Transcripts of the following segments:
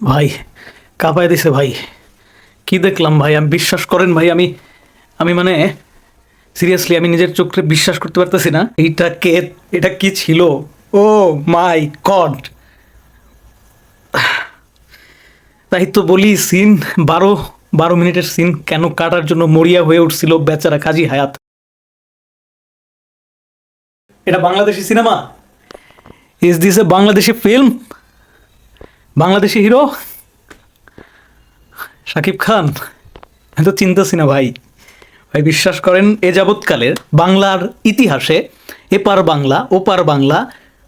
ভাই, কাঁপায় দিছে ভাই। কি দেখলাম ভাই? আমি বিশ্বাস করেন ভাই, আমি আমি মানে সিরিয়াসলি আমি নিজের চোখে বিশ্বাস করতে পারতেছি না। এইটা কে, এটা কি ছিল? Oh my God. তাই তো বলি, সিন বারো বারো মিনিটের সিন কেন কাটার জন্য মরিয়া হয়ে উঠছিল বেচারা কাজী হায়াত? এটা Bangladeshi cinema? Is this a Bangladeshi film Bangladeshi hero? Shakib Khan? আমি তো চিন্তাছি না ভাই। ভাই, বিশ্বাস করেন, এ যাবৎকালের বাংলার ইতিহাসে এপার বাংলা ওপার বাংলা,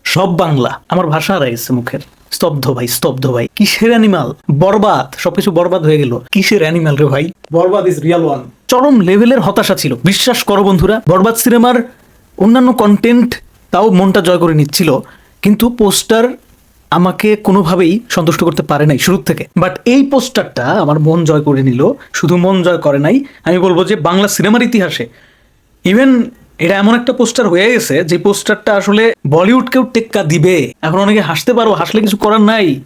সব বাংলা আমার ভাষা হারাইছে মুখের। স্তব্ধ ভাই স্তব্ধ ভাই। কিসের অ্যানিমাল বরবাদ, সবকিছু বরবাদ হয়ে গেল। কিসের অ্যানিমাল রে ভাই? বরবাদ ইজ রিয়াল ওয়ান চরম লেভেলের হতাশা ছিল। বিশ্বাস করো বন্ধুরা, বরবাদ সিনেমার অন্যান্য কন্টেন্ট তাও মনটা জয় করে নিচ্ছিল। কিন্তু পোস্টার আমাকে কোনোভাবেই সন্তুষ্ট করতে পারে নাই শুরুর থেকে। বাট এই পোস্টারটা আমার মন জয় করে নিল, শুধু মন জয় করে নাই, আমি বলব যে বাংলা সিনেমার ইতিহাসে। ইভেন এটা এমন একটা পোস্টার হয়ে গেছে, যে পোস্টারটা আসলে বলিউডকেও টেক্কা দিবে। এখন অনেকে হাসতে পারো, হাসলে কিছু করার নাই।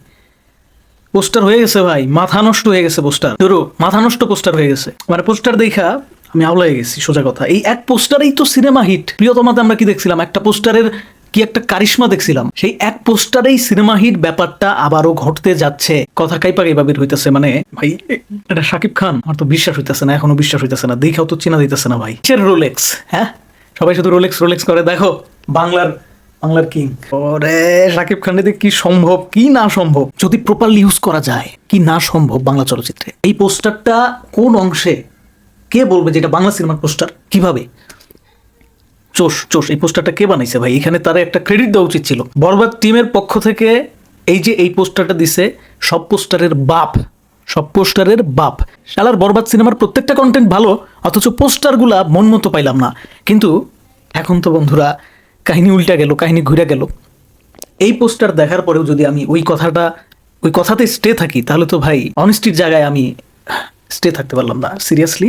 পোস্টার হয়ে গেছে ভাই, মাথা নষ্ট হয়ে গেছে পোস্টার। ধরো, মাথা নষ্ট পোস্টার হয়ে গেছে। মানে পোস্টার দেখা আমি আওলাই গেছি, সোজা কথা। এই এক পোস্টারেই তো সিনেমা হিট। প্রিয়তমাতে আমরা কি দেখছিলাম? একটা পোস্টারের কি একটা কারিশমা দেখছিলাম। সেই এক পোস্টারেই সিনেমা হিট ব্যাপারটা আবারও ঘটতে যাচ্ছে। কথা কাইপা বের হইতেছে মানে ভাই এটা শাকিব খান। আমার তো বিশ্বাস হইতেছে না, এখনও বিশ্বাস হইতেছে না। দেখাও তো চেনা দিতেছে না, ভাই। কিসের রোলেক্স হ্যাঁ? সবাই শুধু রোলেক্স রোলেক্স করে। দেখো, বাংলার বাংলার কিং। ওরে, শাকিব খানের কি সম্ভব, কি না সম্ভব? যদি প্রপারলি ইউজ করা যায়, কি না সম্ভব বাংলা চলচ্চিত্রে? এই পোস্টারটা কোন অংশে? কে বলবে যে এটা বাংলা সিনেমার পোস্টার? কীভাবে? চোষ চোষ, এই পোস্টারটা কে বানাইছে ভাই? এখানে তারা একটা ক্রেডিট দেওয়া উচিত ছিল। বরবাদ টিমের পক্ষ থেকে এই যে এই পোস্টারটা দিছে, সব পোস্টারের বাপ, সব পোস্টারের বাপ। শালার বরবাদ সিনেমার প্রত্যেকটা কন্টেন্ট ভালো, অথচ পোস্টারগুলা মন মতো পাইলাম না। কিন্তু এখন তো বন্ধুরা, কাহিনী উল্টা গেল, কাহিনী ঘুরে গেল। এই পোস্টার দেখার পরেও যদি আমি ওই কথাটা, ওই কথাতে স্টে থাকি, তাহলে তো ভাই অনেস্টির জায়গায় আমি স্টে থাকতে পারলাম না সিরিয়াসলি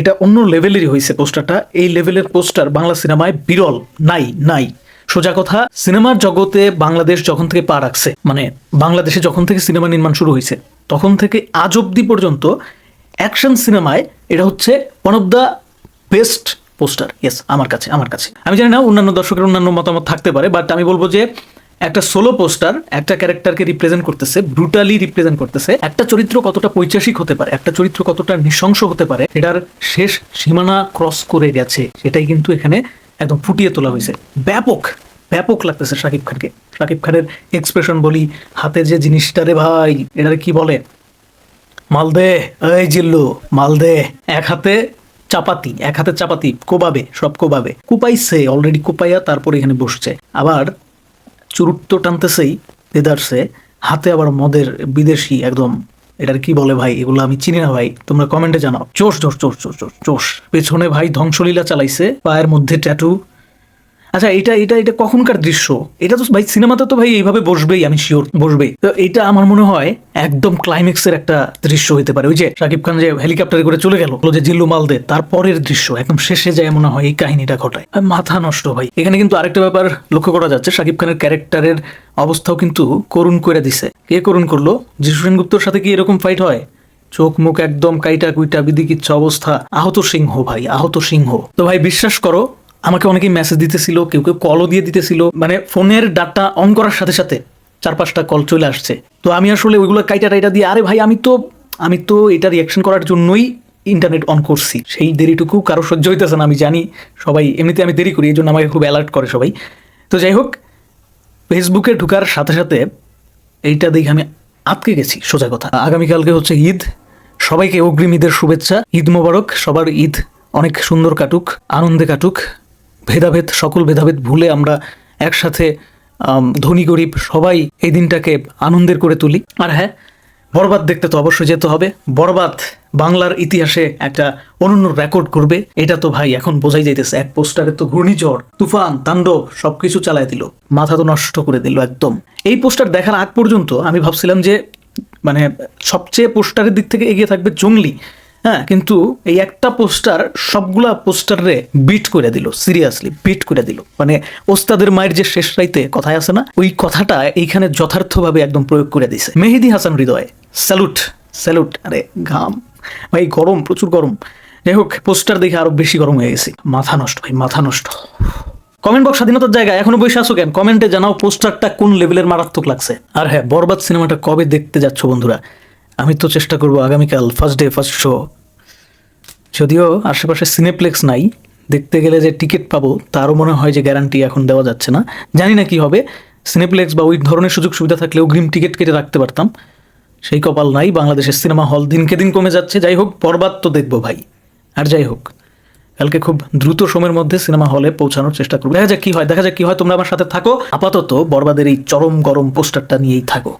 এটা অন্য লেভেলেরই হয়েছে পোস্টারটা। এই লেভেলের পোস্টার বাংলা সিনেমায় বিরল, নাই নাই। সোজা কথা, সিনেমার জগতে বাংলাদেশ যখন থেকে পা রাখছে মানে বাংলাদেশে যখন থেকে সিনেমা নির্মাণ শুরু হয়েছে তখন থেকে আজ অব্দি পর্যন্ত অ্যাকশন সিনেমায় এটা হচ্ছে one of the best poster yes আমার কাছে আমার কাছে। আমি জানি না অন্যান্য দর্শকের অন্যান্য মতামত থাকতে পারে বাট আমি বলব যে একটা সোলো পোস্টার একটা ক্যারেক্টারকে রিপ্রেজেন্ট করতেছে ব্রুটালি রিপ্রেজেন্ট করতেছে। একটা চরিত্র কতটা পৈচাসিক হতে পারে, একটা চরিত্র কতটা নৃশংস হতে পারে, এটার শেষ সীমানা ক্রস করে গেছে। সেটাই কিন্তু এখানে একদম ফুটিয়ে তোলা হয়েছে। ব্যাপক ব্যাপক লাগতেছে শাকিব খানকে। শাকিব খানের এক্সপ্রেশন বলি, হাতে যে জিনিসটা রে ভাই, এটারে কি বলে? মালদে এই জিল্লু মালদে এক হাতে চাপাতি, এক হাতে চাপাতি, কোবাবে, সব কোবাবে। কুপাইছে অলরেডি কুপাইয়া তারপর এখানে বসছে। আবার চুরুট টানতেছেই দেদারসে হাতে আবার মদের বিদেশি একদম, এটার কি বলে ভাই? এগুলো আমি চিনি না ভাই, তোমরা কমেন্টে জানাও। চোষ চোষ চোষ চোষ চোষ। পেছনে ভাই ধ্বংসলীলা চালাইছে, পায়ের মধ্যে ট্যাটু আচ্ছা এটা এটা এটা কখনকার দৃশ্য? এটা তো ভাই সিনেমাতে তো ভাই এইভাবে বসবেই, আমি শিওর বসবেই। তো এটা আমার মনে হয় একদম ক্লাইম্যাক্সের একটা দৃশ্য হতে পারে। ওই যে শাকিব খান যে হেলিকপ্টারে করে চলে গেল যে জিল্লু মালদে তারপরের দৃশ্য, একদম শেষে যায় মনে হয় এই কাহিনীটা ঘটায়। মাথা নষ্ট ভাই। এখানে কিন্তু আরেকটা ব্যাপার লক্ষ্য করা যাচ্ছে, শাকিব খানের ক্যারেক্টারের অবস্থাও কিন্তু করুণ করে দিছে। কে করুণ করল? যিশু সেনগুপ্তর সাথে কি এরকম ফাইট হয়? চোখ, মুখ একদম কাইটা কুইটা বিদিকিচ্ছ অবস্থা। আহত সিংহ ভাই, আহত সিংহ। তো ভাই বিশ্বাস করো আমাকে অনেকেই মেসেজ দিতেছিল, কেউ কেউ কলও দিয়ে দিতেছিল। মানে ফোনের ডাটা অন করার সাথে সাথে চার পাঁচটা কল চলে আসছে। তো আমি আসলে ওইগুলো কাইটা টাইটা দিয়ে, আরে ভাই, আমি তো আমি তো এটা রিয়াকশন করার জন্যই ইন্টারনেট অন করছি। সেই দেরিটুকু কারও সহ্য হইতেছে না, আমি জানি সবাই, এমনিতে আমি দেরি করি এই জন্য আমাকে খুব অ্যালার্ট করে সবাই। তো যাই হোক ফেসবুকে ঢুকার সাথে সাথে এইটা দেখে আমি আটকে গেছি, সোজা কথা। আগামীকালকে হচ্ছে ঈদ। সবাইকে অগ্রিম ঈদের শুভেচ্ছা। ঈদ মোবারক, সবার ঈদ অনেক সুন্দর কাটুক, আনন্দে কাটুক। ভেদাভেদ, সকল ভেদাভেদ ভুলে আমরা একসাথে ধনী গরিব সবাই এই দিনটাকে আনন্দের করে তুলি। আর হ্যাঁ বরবাদ দেখতে তো অবশ্যই যেতে হবে। বরবাদ বাংলার ইতিহাসে একটা অনন্য রেকর্ড করবে। এটা তো ভাই এখন বোঝাই যাইতেছে। এক পোস্টারে তো ঘূর্ণিঝড়, তুফান, তাণ্ডব সবকিছু চালায় দিল। মাথা তো নষ্ট করে দিল একদম। এই পোস্টার দেখার আগ পর্যন্ত আমি ভাবছিলাম যে মানে সবচেয়ে পোস্টারের দিক থেকে এগিয়ে থাকবে জঙ্গলি। হ্যাঁ কিন্তু এই একটা পোস্টার সবগুলা পোস্টারে বিট করে দিল সিরিয়াসলি বিট করে দিল। মানে ওস্তাদের মায়ের যে শেষ রাইতে কথায় আছে না, ওই কথাটা এইখানে যথার্থভাবে একদম প্রয়োগ করে দিছে। মেহেদি হাসান হৃদয় স্যালুট স্যালুট আরে ঘাম। ভাই, গরম, প্রচুর গরম। যাই হোক পোস্টার দেখে আরও বেশি গরম হয়ে গেছে। মাথা নষ্ট, ভাই, মাথা নষ্ট। কমেন্ট বক্স স্বাধীনতার জায়গায় এখনও বসে আসো কেন? কমেন্টে জানাও পোস্টারটা কোন লেভেলের মারাত্মক লাগছে। আর হ্যাঁ বরবাদ সিনেমাটা কবে দেখতে যাচ্ছ বন্ধুরা? আমি তো চেষ্টা করব আগামীকাল ফার্স্ট ডে ফার্স্ট শো যদিও আশেপাশে সিনেপ্লেক্স নাই, দেখতে গেলে যে টিকিট পাবো, তারও মনে হয় যে গ্যারান্টি এখন দেওয়া যাচ্ছে না। জানি না কি হবে সিনেপ্লেক্স বা ওই ধরনের সুযোগ সুবিধা থাকলে অগ্রিম টিকিট কেটে রাখতে পারতাম। সেই কপাল নাই, বাংলাদেশের সিনেমা হল দিনকে দিন কমে যাচ্ছে। যাই হোক বরবাদ তো দেখব ভাই। আর যাই হোক, কালকে খুব দ্রুত সময়ের মধ্যে সিনেমা হলে পৌঁছানোর চেষ্টা করব। দেখা যাক কি হয়, দেখা যাক কি হয়, তোমরা আমার সাথে থাকো। আপাতত বরবাদের এই চরম গরম পোস্টারটা নিয়েই থাকো।